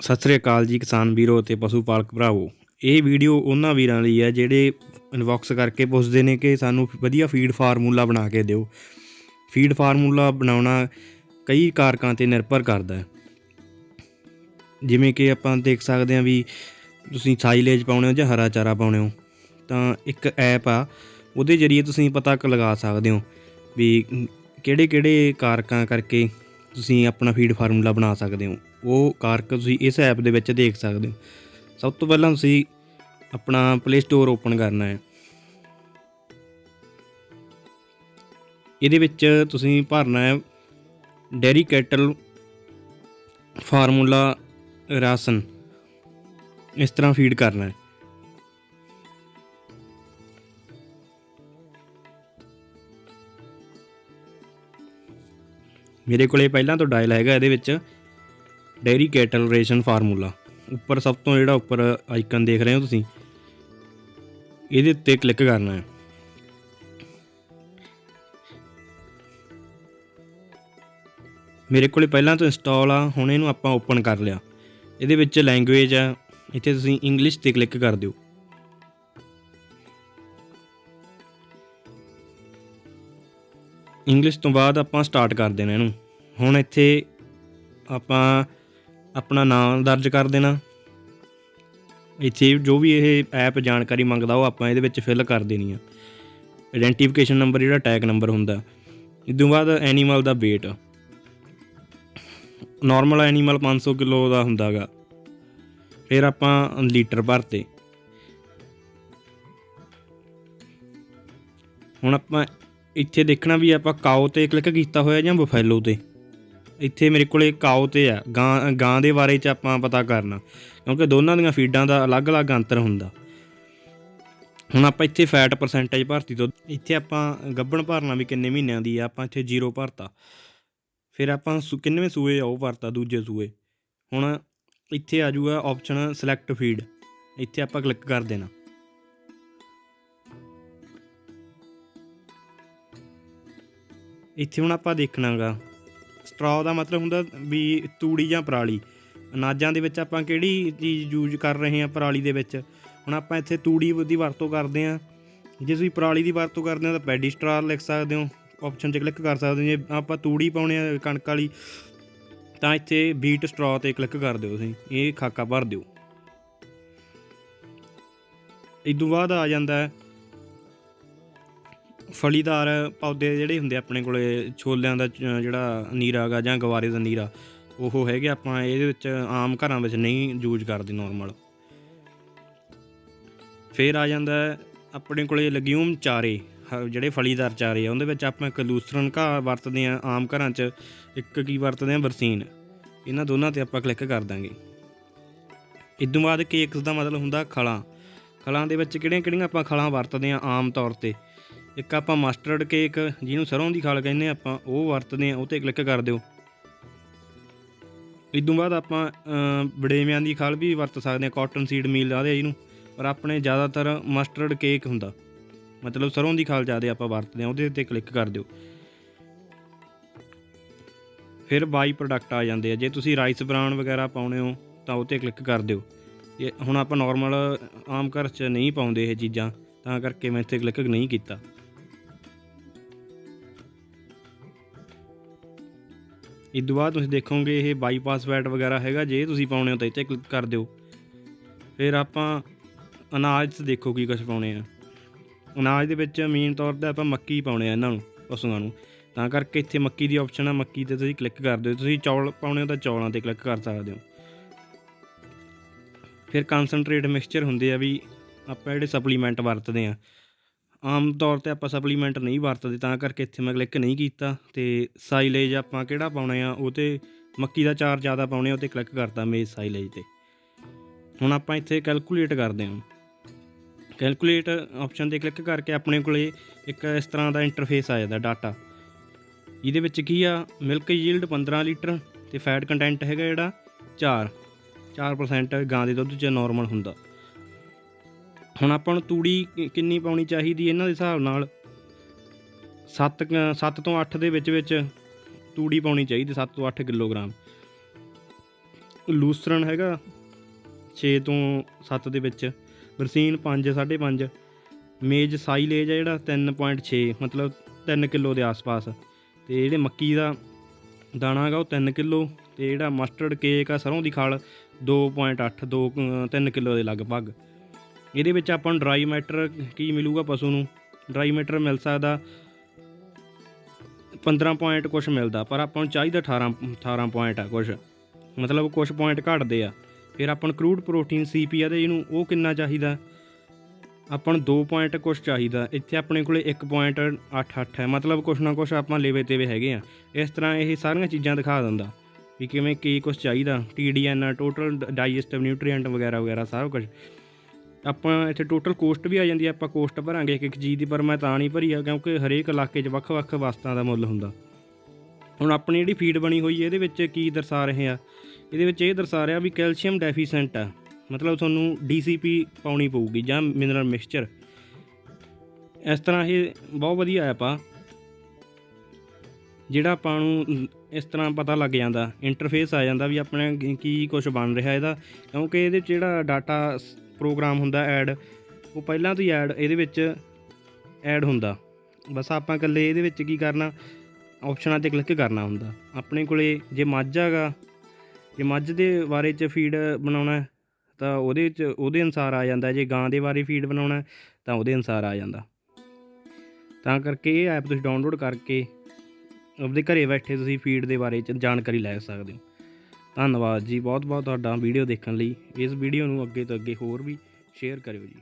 ਸਤਿ ਸ੍ਰੀ ਅਕਾਲ ਜੀ ਕਿਸਾਨ ਵੀਰੋ ਅਤੇ ਪਸ਼ੂ ਪਾਲਕ ਭਰਾਵੋ। ਇਹ ਵੀਡੀਓ ਉਹਨਾਂ ਵੀਰਾਂ ਲਈ ਹੈ ਜਿਹੜੇ ਇਨਬਾਕਸ ਕਰਕੇ ਪੁੱਛਦੇ ਨੇ ਕਿ ਸਾਨੂੰ ਵਧੀਆ ਫੀਡ ਫਾਰਮੂਲਾ ਬਣਾ ਕੇ ਦਿਓ। ਫੀਡ ਫਾਰਮੂਲਾ ਬਣਾਉਣਾ ਕਈ ਕਾਰਕਾਂ ਤੇ ਨਿਰਭਰ ਕਰਦਾ ਹੈ। ਜਿਵੇਂ ਕਿ ਆਪਾਂ ਦੇਖ ਸਕਦੇ ਹਾਂ ਵੀ ਤੁਸੀਂ ਸਾਈਲੇਜ ਪਾਉਣੇ ਹੋ ਜਾਂ ਹਰਾ ਚਾਰਾ ਪਾਉਣੇ ਹੋ, ਤਾਂ ਇੱਕ ਐਪ ਆ, ਉਹਦੇ ਜਰੀਏ ਤੁਸੀਂ ਪਤਾ ਕ ਲਗਾ ਸਕਦੇ ਹੋ ਵੀ ਕਿਹੜੇ ਕਿਹੜੇ ਕਾਰਕਾਂ ਕਰਕੇ ਤੁਸੀਂ ਆਪਣਾ ਫੀਡ ਫਾਰਮੂਲਾ ਬਣਾ ਸਕਦੇ ਹੋ। ਉਹ ਕਾਰਕ ਤੁਸੀਂ ਇਸ ਐਪ ਦੇ ਵਿੱਚ ਦੇਖ ਸਕਦੇ ਹੋ। ਸਭ ਤੋਂ ਪਹਿਲਾਂ ਤੁਸੀਂ ਆਪਣਾ ਪਲੇ ਸਟੋਰ ਓਪਨ ਕਰਨਾ ਹੈ। ਇਹਦੇ ਵਿੱਚ ਤੁਸੀਂ ਭਰਨਾ ਹੈ ਡੈਰੀ ਕੈਟਲ ਫਾਰਮੂਲਾ ਰਾਸ਼ਨ। ਇਸ ਤਰ੍ਹਾਂ ਫੀਡ ਕਰਨਾ ਹੈ। ਮੇਰੇ ਕੋਲੇ ਪਹਿਲਾਂ ਤੋਂ ਡਾਇਲ ਹੈਗਾ ਇਹਦੇ ਵਿੱਚ। Dairy cattle ration formula. ਉੱਪਰ ਸਭ ਤੋਂ ਜਿਹੜਾ ਉੱਪਰ ਆਈਕਨ ਦੇਖ ਰਹੇ ਹੋ ਤੁਸੀਂ, ਇਹਦੇ ਉੱਤੇ ਕਲਿੱਕ ਕਰਨਾ ਹੈ। ਮੇਰੇ ਕੋਲੇ ਪਹਿਲਾਂ ਤੋਂ ਇੰਸਟਾਲ ਆ, ਹੁਣ ਇਹਨੂੰ ਆਪਾਂ ਓਪਨ ਕਰ ਲਿਆ। ਇਹਦੇ ਵਿੱਚ ਲੈਂਗੁਏਜ ਆ, ਇੱਥੇ ਤੁਸੀਂ ਇੰਗਲਿਸ਼ ਤੇ ਕਲਿੱਕ ਕਰ ਦਿਓ। ਇੰਗਲਿਸ਼ ਤੋਂ ਬਾਅਦ ਆਪਾਂ ਸਟਾਰਟ ਕਰ ਦੇਣਾ ਇਹਨੂੰ। ਹੁਣ ਇੱਥੇ ਆਪਾਂ ਆਪਣਾ ਨਾਮ ਦਰਜ ਕਰ ਦੇਣਾ। ਇੱਥੇ ਜੋ ਵੀ ਇਹ ਐਪ ਜਾਣਕਾਰੀ ਮੰਗਦਾ ਉਹ ਆਪਾਂ ਇਹਦੇ ਵਿੱਚ ਫਿਲ ਕਰ ਦੇਣੀ ਆ। ਆਇਡੈਂਟੀਫਿਕੇਸ਼ਨ ਨੰਬਰ ਜਿਹੜਾ ਟੈਗ ਨੰਬਰ ਹੁੰਦਾ। ਇਸ ਤੋਂ ਬਾਅਦ ਐਨੀਮਲ ਦਾ weight ਨਾਰਮਲ ਐਨੀਮਲ 500 ਕਿਲੋ ਦਾ ਹੁੰਦਾਗਾ। ਫਿਰ ਆਪਾਂ ਲੀਟਰ ਭਰਤੇ। ਹੁਣ ਆਪਾਂ ਇੱਥੇ ਦੇਖਣਾ ਵੀ ਆਪਾਂ ਕਾਓ ਤੇ ਕਲਿੱਕ ਕੀਤਾ ਹੋਇਆ ਜਾਂ ਬਫੈਲੋ ਤੇ। ਇੱਥੇ ਮੇਰੇ ਕੋਲੇ ਕਾਓ ਤੇ ਆ, ਗਾਂ ਗਾਂ ਦੇ ਬਾਰੇ ਚ ਆਪਾਂ ਪਤਾ ਕਰਨਾ, ਕਿਉਂਕਿ ਦੋਨਾਂ ਦੀਆਂ ਫੀਡਾਂ ਦਾ ਅਲੱਗ-ਅਲੱਗ ਅੰਤਰ ਹੁੰਦਾ। ਹੁਣ ਆਪਾਂ ਇੱਥੇ ਫੈਟ ਪਰਸੈਂਟੇਜ ਭਰਤੀ ਤੋਂ, ਇੱਥੇ ਆਪਾਂ ਗੱਭਣ ਭਰਨਾ ਵੀ ਕਿੰਨੇ ਮਹੀਨਿਆਂ ਦੀ ਆ, ਆਪਾਂ ਇੱਥੇ 0 ਭਰਤਾ। ਫਿਰ ਆਪਾਂ ਸੁ- ਕਿੰਨਵੇਂ ਸੂਏ ਆ ਉਹ ਭਰਤਾ, ਦੂਜੇ ਸੂਏ। ਹੁਣ ਇੱਥੇ ਆ ਜਾਊਗਾ ਆਪਸ਼ਨ ਸਿਲੈਕਟ ਫੀਡ ਇੱਥੇ ਆਪਾਂ ਕਲਿੱਕ ਕਰ ਦੇਣਾ। ਇੱਥੇ ਹੁਣ ਆਪਾਂ ਦੇਖਣਾਗਾ ਸਟ੍ਰॉ ਦਾ ਮਤਲਬ ਹੁੰਦਾ ਵੀ ਤੂੜੀ ਜਾਂ ਪਰਾਲੀ। ਅਨਾਜਾਂ ਦੇ ਵਿੱਚ ਆਪਾਂ ਕਿਹੜੀ ਚੀਜ਼ ਯੂਜ਼ ਕਰ ਰਹੇ ਹਾਂ ਪਰਾਲੀ ਦੇ ਵਿੱਚ? ਹੁਣ ਆਪਾਂ ਇੱਥੇ ਤੂੜੀ ਦੀ ਵਰਤੋਂ ਕਰਦੇ ਹਾਂ। ਜੇ ਤੁਸੀਂ ਪਰਾਲੀ ਦੀ ਵਰਤੋਂ ਕਰਦੇ ਹੋ ਤਾਂ ਪੈਡੀ ਸਟ੍ਰਾ ਲਿਖ ਸਕਦੇ ਹੋ। ਆਪਸ਼ਨ 'ਚ ਕਲਿੱਕ ਕਰ ਸਕਦੇ ਹੋ। ਜੇ ਆਪਾਂ ਤੂੜੀ ਪਾਉਣੇ ਆ ਕਣਕ ਵਾਲੀ, ਤਾਂ ਇੱਥੇ ਬੀਟ ਸਟ੍ਰॉ ਤੇ ਕਲਿੱਕ ਕਰ ਦਿਓ ਤੁਸੀਂ। ਇਹ ਖਾਕਾ ਭਰ ਦਿਓ। ਇਦੋਂ ਬਾਅਦ ਆ ਜਾਂਦਾ ਹੈ ਫਲੀਦਾਰ ਪੌਦੇ ਜਿਹੜੇ ਹੁੰਦੇ ਆਪਣੇ ਕੋਲੇ, ਛੋਲਿਆਂ ਦਾ ਚ- ਜਿਹੜਾ ਨੀਰਾ ਗਾ ਜਾਂ ਗਵਾਰੇ ਦਾ ਨੀਰਾ ਉਹ ਹੈਗੇ ਆਪਾਂ ਇਹਦੇ ਵਿੱਚ ਆਮ ਘਰਾਂ ਵਿੱਚ ਨਹੀਂ ਯੂਜ਼ ਕਰਦੇ ਨਾਰਮਲ ਫਿਰ ਆ ਜਾਂਦਾ ਆਪਣੇ ਕੋਲੇ ਲੈਗਿਊਮ ਚਾਰੇ, ਹ- ਜਿਹੜੇ ਫਲੀਦਾਰ ਚਾਰੇ ਆ, ਉਹਦੇ ਵਿੱਚ ਆਪਾਂ ਇੱਕ ਲੂਸਰਨ ਘਾਹ ਵਰਤਦੇ ਆ ਆਮ ਘਰਾਂ 'ਚ, ਇੱਕ ਕੀ ਵਰਤਦੇ ਆ ਬਰਸੀਨ। ਇਹਨਾਂ ਦੋਨਾਂ ਤੇ ਆਪਾਂ ਕਲਿੱਕ ਕਰ ਦਾਂਗੇ। ਇਦੋਂ ਬਾਅਦ ਕੇਕਸ ਦਾ ਮਤਲਬ ਹੁੰਦਾ ਖਲਾਂ। ਖਲਾਂ ਦੇ ਵਿੱਚ ਕਿਹੜੀਆਂ ਕਿਹੜੀਆਂ ਆਪਾਂ ਖਲਾਂ ਵਰਤਦੇ ਆ ਆਮ ਤੌਰ ਤੇ? ਇੱਕ ਆਪਾਂ ਮਸਟਰਡ ਕੇਕ ਜਿਹਨੂੰ ਸਰੋਂ ਦੀ ਖਾਲ ਕਹਿੰਦੇ ਆਪਾਂ ਉਹ ਵਰਤਦੇ ਆ ਉਹ ਤੇ ਕਲਿੱਕ ਕਰ ਦਿਓ। ਇਦੋਂ ਬਾਅਦ ਆਪਾਂ ਅਮ, ਬੜੇਵਿਆਂ ਦੀ ਖਾਲ ਵੀ ਵਰਤ ਸਕਦੇ ਆ ਕਾਟਨ ਸੀਡ ਮੀਲ ਆਦੇ ਇਹਨੂੰ ਪਰ ਆਪਣੇ ਜ਼ਿਆਦਾਤਰ ਮਸਟਰਡ ਕੇਕ ਹੁੰਦਾ। ਮਤਲਬ ਸਰੋਂ ਦੀ ਖਾਲ ਜ਼ਿਆਦਾ ਆਪਾਂ ਵਰਤਦੇ ਆ ਉਹਦੇ 'ਤੇ ਕਲਿੱਕ ਕਰ ਦਿਓ। ਫਿਰ ਬਾਈ ਪ੍ਰੋਡਕਟ ਆ ਜਾਂਦੇ ਆ। ਜੇ ਤੁਸੀਂ ਰਾਈਸ ਬ੍ਰਾਨ ਵਗੈਰਾ ਪਾਉਣੇ ਹੋ ਤਾਂ ਉਹ ਤੇ ਕਲਿੱਕ ਕਰ ਦਿਓ। ਇਹ ਹੁਣ ਆਪਾਂ ਨਾਰਮਲ ਆਮ ਘਰ 'ਚ ਨਹੀਂ ਪਾਉਂਦੇ ਇਹ ਚੀਜ਼ਾਂ ਤਾਂ ਕਰਕੇ ਮੈਂ ਇੱਥੇ ਕਲਿੱਕ ਨਹੀਂ ਕੀਤਾ। ਇਸ ਤੋਂ ਬਾਅਦ ਤੁਸੀਂ ਦੇਖੋਗੇ ਇਹ ਬਾਈਪਾਸ ਵੈਟ ਵਗੈਰਾ ਹੈਗਾ, ਜੇ ਤੁਸੀਂ ਪਾਉਣੇ ਹੋ ਤਾਂ ਇੱਥੇ ਕਲਿੱਕ ਕਰ ਦਿਓ। ਫਿਰ ਆਪਾਂ ਅਨਾਜ 'ਚ ਦੇਖੋ ਕੀ ਕੁਝ ਪਾਉਣੇ ਆ। ਅਨਾਜ ਦੇ ਵਿੱਚ ਮੇਨ ਤੌਰ ਤੇ ਆਪਾਂ ਮੱਕੀ ਪਾਉਣੇ ਆ ਇਹਨਾਂ ਨੂੰ, ਪਸ਼ੂਆਂ ਨੂੰ। ਤਾਂ ਕਰਕੇ ਇੱਥੇ ਮੱਕੀ ਦੀ ਆਪਸ਼ਨ ਆ, ਮੱਕੀ ਤੇ ਤੁਸੀਂ ਕਲਿੱਕ ਕਰ ਦਿਓ। ਤੁਸੀਂ ਚੌਲ ਪਾਉਣੇ ਹੋ ਤਾਂ ਚੌਲਾਂ ਤੇ ਕਲਿੱਕ ਕਰ ਸਕਦੇ ਹੋ। ਫਿਰ ਕਨਸੈਂਟਰੇਟ ਮਿਕਸਚਰ ਹੁੰਦੇ ਆ ਵੀ ਆਪਾਂ ਜਿਹੜੇ ਸਪਲੀਮੈਂਟ ਵਰਤਦੇ ਆ ਆਮ ਤੌਰ ਤੇ ਆਪਾਂ ਸਪਲੀਮੈਂਟ ਨਹੀਂ ਵਰਤਦੇ, ਤਾਂ ਕਰਕੇ ਇੱਥੇ ਮੈਂ ਕਲਿੱਕ ਨਹੀਂ ਕੀਤਾ ਤੇ ਸਾਈਲੇਜ ਆਪਾਂ ਕਿਹੜਾ ਪਾਉਣਾ ਆ, ਉਹ ਤੇ ਮੱਕੀ ਦਾ ਚਾਰ ਜ਼ਿਆਦਾ ਪਾਉਣੇ ਆ, ਉਹ ਤੇ ਕਲਿੱਕ ਕਰਤਾ ਮੇਜ਼ ਸਾਈਲੇਜ ਤੇ। ਹੁਣ ਆਪਾਂ ਇੱਥੇ ਕੈਲਕੂਲੇਟ ਕਰਦੇ ਹਾਂ। ਕੈਲਕੂਲੇਟ ਆਪਸ਼ਨ ਤੇ ਕਲਿੱਕ ਕਰਕੇ ਆਪਣੇ ਕੋਲੇ ਇੱਕ ਇਸ ਤਰ੍ਹਾਂ ਦਾ ਇੰਟਰਫੇਸ ਆ ਜਾਂਦਾ ਡਾਟਾ ਇਹਦੇ ਵਿੱਚ ਕੀ ਆ ਮਿਲਕ ਯੀਲਡ 15 ਲੀਟਰ ਤੇ ਫੈਟ ਕੰਟੈਂਟ ਹੈਗਾ ਜਿਹੜਾ 4 4% ਗਾਂ ਦੇ ਦੁੱਧ 'ਚ ਨਾਰਮਲ ਹੁੰਦਾ। ਹੁਣ ਆਪਾਂ ਨੂੰ ਤੂੜੀ ਕਿੰਨੀ ਪਾਉਣੀ ਚਾਹੀਦੀ ਇਹਨਾਂ ਦੇ ਹਿਸਾਬ ਨਾਲ? 7 7 ਤੋਂ 8 ਦੇ ਵਿੱਚ ਵਿੱਚ ਤੂੜੀ ਪਾਉਣੀ ਚਾਹੀਦੀ 7 ਤੋਂ 8 ਕਿਲੋਗ੍ਰਾਮ। ਲੂਸਰਨ ਹੈਗਾ 6 ਤੋਂ 7 ਦੇ ਵਿੱਚ। ਬਰਸੀਨ 5 5.5 ਮੇਜ ਸਾਈਲੇਜ ਹੈ ਜਿਹੜਾ 3.6 ਮਤਲਬ 3 ਕਿਲੋ ਦੇ ਆਸ-ਪਾਸ। ਤੇ ਜਿਹੜੇ ਮੱਕੀ ਦਾ ਦਾਣਾ ਹੈਗਾ, ਉਹ 3 ਕਿਲੋ। ਤੇ ਜਿਹੜਾ ਮਸਟਰਡ ਕੇਕ ਆ, ਸਰੋਂ ਦੀ ਖਲ 2.8 2 3 ਕਿਲੋ ਦੇ ਲਗਭਗ। ਇਹਦੇ ਵਿੱਚ ਆਪਾਂ ਨੂੰ ਡਰਾਈ ਮੈਟਰ ਕੀ ਮਿਲੂਗਾ ਪਸ਼ੂ ਨੂੰ? ਡਰਾਈ ਮੈਟਰ ਮਿਲ ਸਕਦਾ 15 ਪੁਆਇੰਟ ਕੁਛ ਮਿਲਦਾ, ਪਰ ਆਪਾਂ ਨੂੰ ਚਾਹੀਦਾ 18 18 ਪੁਆਇੰਟ ਆ ਕੁਛ। ਮਤਲਬ ਕੁਛ ਪੁਆਇੰਟ ਘਟਦੇ ਆ। ਫਿਰ ਆਪਾਂ ਨੂੰ ਕਰੂਡ ਪ੍ਰੋਟੀਨ ਸੀਪੀ ਆ ਤੇ ਇਹਨੂੰ ਉਹ ਕਿੰਨਾ ਚਾਹੀਦਾ? ਆਪਾਂ ਨੂੰ 2 ਪੁਆਇੰਟ ਕੁਛ ਚਾਹੀਦਾ। ਇੱਥੇ ਆਪਣੇ ਕੋਲੇ 1.88 ਹੈ। ਮਤਲਬ ਕੁਛ ਨਾ ਕੁਛ ਆਪਾਂ ਲੇਵੇ ਤੇਵੇ ਹੈਗੇ ਆ। ਇਸ ਤਰ੍ਹਾਂ ਇਹ ਸਾਰੀਆਂ ਚੀਜ਼ਾਂ ਦਿਖਾ ਦਿੰਦਾ ਵੀ ਕਿਵੇਂ ਕੀ ਕੁਛ ਚਾਹੀਦਾ। ਟੀਡੀਐਨ ਟੋਟਲ ਡਾਈਜੈਸਟਿਵ ਨਿਊਟ੍ਰੀਐਂਟ ਵਗੈਰਾ ਵਗੈਰਾ, ਸਾਰਾ ਕੁਝ ਆਪਾਂ ਇੱਥੇ ਟੋਟਲ ਕੋਸਟ ਵੀ ਆ ਜਾਂਦੀ ਹੈ ਆਪਾਂ ਕੋਸਟ ਭਰਾਂਗੇ ਇੱਕ ਇੱਕ ਚੀਜ਼ ਦੀ, ਪਰ ਮੈਂ ਤਾਂ ਨਹੀਂ ਭਰੀ ਆ, ਕਿਉਂਕਿ ਹਰੇਕ ਇਲਾਕੇ 'ਚ ਵੱਖ-ਵੱਖ ਵਸਤਾਂ ਦਾ ਮੁੱਲ ਹੁੰਦਾ। ਹੁਣ ਆਪਣੀ ਜਿਹੜੀ ਫੀਡ ਬਣੀ ਹੋਈ ਹੈ ਇਹਦੇ ਵਿੱਚ ਕੀ ਦਰਸਾ ਰਹੇ ਆ? ਇਹਦੇ ਵਿੱਚ ਇਹ ਦਰਸਾ ਰਿਹਾ ਵੀ ਕੈਲਸ਼ੀਅਮ ਡੈਫੀਸੈਂਟ ਆ। ਮਤਲਬ ਤੁਹਾਨੂੰ ਡੀਸੀਪੀ ਪਾਉਣੀ ਪਊਗੀ ਜਾਂ ਮਿਨਰਲ ਮਿਕਸਚਰ ਇਸ ਤਰ੍ਹਾਂ ਇਹ ਬਹੁਤ ਵਧੀਆ ਐਪ ਆ। ਜਿਹੜਾ ਆਪਾਂ ਨੂੰ ਇਸ ਤਰ੍ਹਾਂ ਪਤਾ ਲੱਗ ਜਾਂਦਾ ਇੰਟਰਫੇਸ ਆ ਜਾਂਦਾ ਵੀ ਆਪਣੇ ਕੀ- ਕੀ ਕੁਝ ਬਣ ਰਿਹਾ ਇਹਦਾ। ਕਿਉਂਕਿ ਇਹਦੇ 'ਚ ਜਿਹੜਾ ਡਾਟਾ ਪ੍ਰੋਗਰਾਮ ਹੁੰਦਾ ਐਡ, ਉਹ ਪਹਿਲਾਂ ਤੋਂ ਹੀ ਐਡ, ਇਹਦੇ ਵਿੱਚ ਐਡ ਹੁੰਦਾ। ਬਸ ਆਪਾਂ ਇਕੱਲੇ ਇਹਦੇ ਵਿੱਚ ਕੀ ਕਰਨਾ ਆਪਸ਼ਨਾਂ ਤੇ ਕਲਿੱਕ ਕਰਨਾ ਹੁੰਦਾ। ਆਪਣੇ ਕੋਲੇ ਜੇ ਮੱਝ ਹੈਗਾ, ਜੇ ਮੱਝ ਦੇ ਬਾਰੇ 'ਚ ਫੀਡ ਬਣਾਉਣਾ ਤਾਂ ਉਹਦੇ ਵਿੱਚ ਉਹਦੇ ਅਨਸਾਰ ਆ ਜਾਂਦਾ। ਜੇ ਗਾਂ ਦੇ ਬਾਰੇ ਫੀਡ ਬਣਾਉਣਾ ਤਾਂ ਉਹਦੇ ਅਨਸਾਰ ਆ ਜਾਂਦਾ। ਤਾਂ ਕਰਕੇ ਇਹ ਐਪ ਤੁਸੀਂ ਡਾਊਨਲੋਡ ਕਰਕੇ ਆਪਦੇ ਘਰੇ ਬੈਠੇ ਤੁਸੀਂ ਫੀਡ ਦੇ ਬਾਰੇ 'ਚ ਜਾਣਕਾਰੀ ਲੈ ਸਕਦੇ ਹੋ। ਧੰਨਵਾਦ ਜੀ। ਬਹੁਤ ਬਹੁਤ ਤੁਹਾਡਾ ਵੀਡੀਓ ਦੇਖਣ ਲਈ। ਇਸ ਵੀਡੀਓ ਨੂੰ ਅੱਗੇ ਤੋਂ ਅੱਗੇ ਹੋਰ ਵੀ ਸ਼ੇਅਰ ਕਰਿਓ ਜੀ।